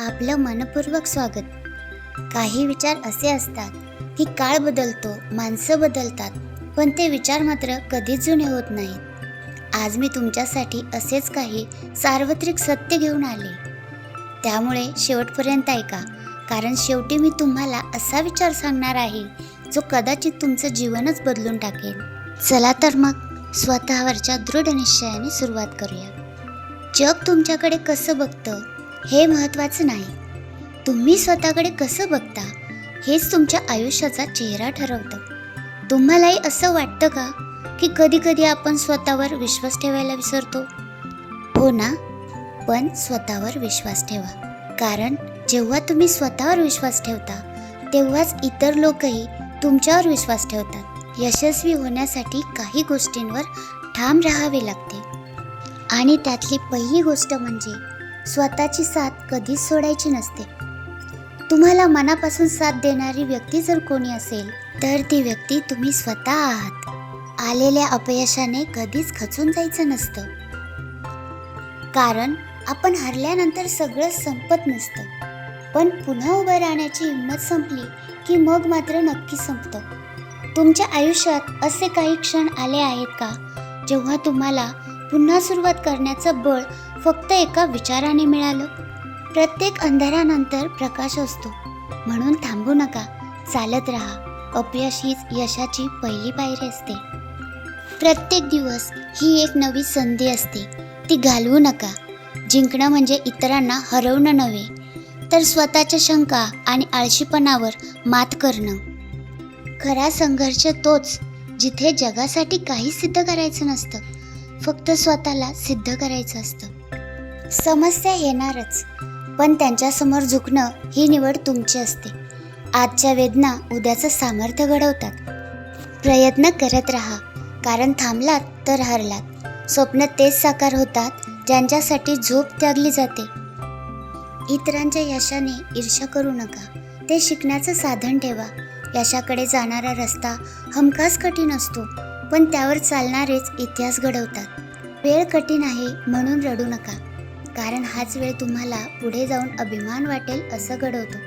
आपलं मनपूर्वक स्वागत. काही विचार असे असतात की काळ बदलतो माणसं बदलतात पण ते विचार मात्र कधीच जुने होत नाहीत. आज मी तुमच्यासाठी असेच काही सार्वत्रिक सत्य घेऊन आले. त्यामुळे शेवटपर्यंत ऐका कारण शेवटी मी तुम्हाला असा विचार सांगणार आहे जो कदाचित तुमचं जीवनच बदलून टाकेल. चला तर मग स्वतःवरच्या दृढ निश्चयाने सुरुवात करूया. जग तुमच्याकडे कसं बघतं? हे महत्त्वाचं नाही. तुम्ही स्वतःकडे कसं बघता हेच तुमच्या आयुष्याचा चेहरा ठरवतं. तुम्हालाही असं वाटतं का की कधीकधी आपण स्वतःवर विश्वास ठेवायला विसरतो? हो ना पण स्वतःवर विश्वास ठेवा. कारण जेव्हा तुम्ही स्वतःवर विश्वास ठेवता तेव्हाच इतर लोकही तुमच्यावर विश्वास ठेवतात. यशस्वी होण्यासाठी काही गोष्टींवर ठाम राहावे लागते. आणि त्यातली पहिली गोष्ट म्हणजे स्वतःची साथ कधीच सोडायची नसते. तुम्हाला मनापासून साथ देणारी व्यक्ती जर कोणी असेल तर ती व्यक्ती तुम्ही स्वतः आहात. आलेल्या अपयशाने कधीच खचून जायचं नसतं. कारण आपण हरल्यानंतर सगळं संपत नसतं. पण पुन्हा उभं राहण्याची हिंमत संपली की मग मात्र नक्की संपतं. तुमच्या आयुष्यात असे काही क्षण आले आहेत का जेव्हा तुम्हाला पुन्हा सुरुवात करण्याचं बळ फक्त एका विचाराने मिळालं. प्रत्येक अंधारानंतर प्रकाश असतो. म्हणून थांबू नका. चालत राहा. अपयश हीच यशाची पहिली पायरी असते. प्रत्येक दिवस ही एक नवी संधी असते. ती घालवू नका. जिंकणं म्हणजे इतरांना हरवणं नव्हे. तर स्वतःच्या शंका आणि आळशीपणावर मात करणं. खरा संघर्ष तोच जिथे जगासाठी काही सिद्ध करायचं नसतं. फक्त स्वतःला सिद्ध करायचं असतं. समस्या येणारच पण त्यांच्यासमोर झुकणं ही निवड तुमची असते. आजच्या वेदना उद्याचं सामर्थ्य घडवतात. प्रयत्न करत राहा कारण थांबलात तर हरलात. स्वप्न तेच साकार होतात ज्यांच्यासाठी झोप त्यागली जाते. इतरांच्या यशाने ईर्ष्या करू नका. ते शिकण्याचं साधन ठेवा. यशाकडे जाणारा रस्ता हमखास कठीण असतो पण त्यावर चालणारेच इतिहास घडवतात. वेळ कठीण आहे म्हणून रडू नका. कारण हाच वेळ तुम्हाला पुढे जाऊन अभिमान वाटेल असं घडवतो.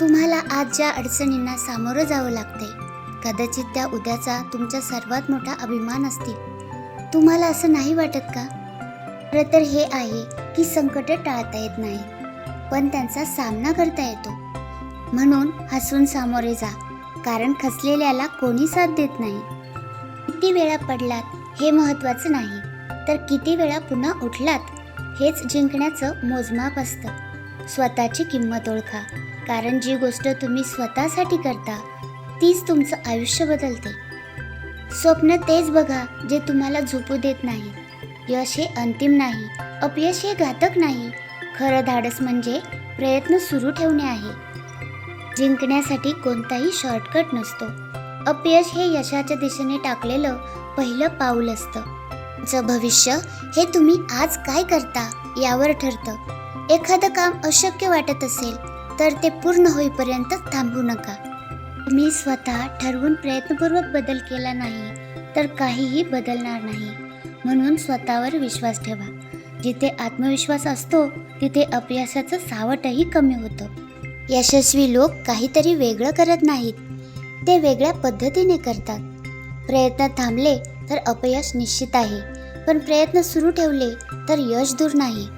तुम्हाला आज ज्या अडचणींना सामोरं जावं लागते कदाचित त्या उद्याचा तुमचा सर्वात मोठा अभिमान असतील. तुम्हाला असं नाही वाटत का? खरं तर हे आहे की संकट टाळता येत नाही पण त्यांचा सामना करता येतो. म्हणून हसून सामोरे जा कारण खचलेल्याला कोणी साथ देत नाही. किती वेळा पडलात हे महत्त्वाचं नाही तर किती वेळा पुन्हा उठलात? हेच जिंकण्याचं मोजमाप असतं. स्वतःची किंमत ओळखा. कारण जी गोष्ट तुम्ही स्वतःसाठी करता तीच तुमचं आयुष्य बदलते. स्वप्न तेच बघा जे तुम्हाला झोपू देत नाही. यश हे अंतिम नाही अपयश हे घातक नाही. खरं धाडस म्हणजे प्रयत्न सुरू ठेवणे आहे. जिंकण्यासाठी कोणताही शॉर्टकट नसतो. अपयश हे यशाच्या दिशेने टाकलेलं पहिलं पाऊल असतं. तुमचं भविष्य हे तुम्ही आज काय करता यावर ठरतं. एखादं काम अशक्य वाटत असेल तर ते पूर्ण होईपर्यंत थांबू नका. तुम्ही स्वतः ठरवून प्रयत्नपूर्वक बदल केला नाही तर काहीही बदलणार नाही. म्हणून स्वतःवर विश्वास ठेवा. जिथे आत्मविश्वास असतो तिथे अपयशाचं सावटही कमी होतं. यशस्वी लोक काहीतरी वेगळं करत नाहीत. ते वेगळ्या पद्धतीने करतात. प्रयत्न थांबले तर अपयश निश्चित आहे. पण प्रयत्न सुरू ठेवले तर यश दूर नाही.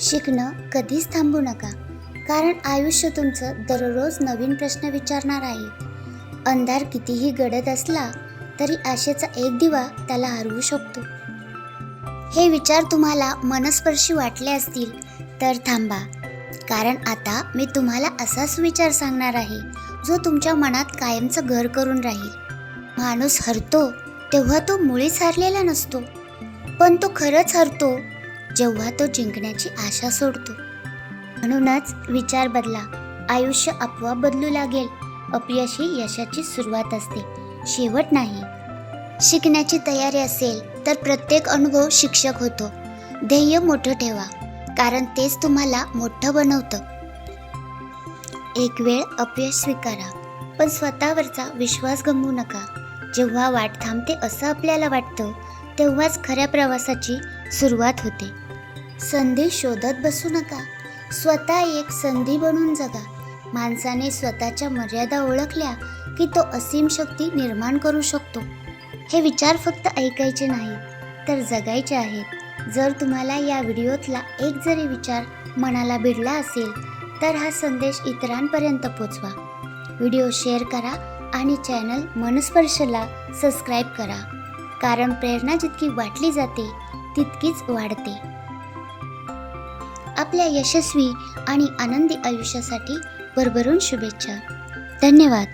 शिकणं कधीच थांबू नका. कारण आयुष्य तुमचं दररोज नवीन प्रश्न विचारणार आहे. अंधार कितीही गडद असला तरी आशेचा एक दिवा त्याला हरवू शकतो. हे विचार तुम्हाला मनस्पर्शी वाटले असतील तर थांबा. कारण आता मी तुम्हाला असाच विचार सांगणार आहे जो तुमच्या मनात कायमचं घर करून राहील. माणूस हरतो तेव्हा तो मुळीच हरलेला नसतो. पण तो खरंच हरतो जेव्हा तो जिंकण्याची आशा सोडतो. म्हणूनच विचार बदला. आयुष्य आपोआप बदलू लागेल. अपयश ही यशाची सुरुवात असते. शेवट नाही. शिकण्याची तयारी असेल तर प्रत्येक अनुभव शिक्षक होतो. ध्येय मोठं ठेवा कारण तेच तुम्हाला मोठं बनवतं. एक वेळ अपयश स्वीकारा पण स्वतःवरचा विश्वास गमवू नका. जेव्हा वाट थांबते असं आपल्याला वाटतं तेव्हाच खऱ्या प्रवासाची सुरुवात होते. संधी शोधत बसू नका. स्वतः एक संधी बनून जगा. माणसाने स्वतःच्या मर्यादा ओळखल्या की तो असीम शक्ती निर्माण करू शकतो. हे विचार फक्त ऐकायचे नाहीत तर जगायचे आहेत. जर तुम्हाला या व्हिडिओतला एक जरी विचार मनाला भिडला असेल तर हा संदेश इतरांपर्यंत पोचवा. व्हिडिओ शेअर करा आणि चॅनल मनस्पर्शला सबस्क्राईब करा. कारण प्रेरणा जितकी वाटली जाते तितकीच वाढते. आपल्या यशस्वी आणि आनंदी आयुष्यासाठी भरभरून शुभेच्छा. धन्यवाद.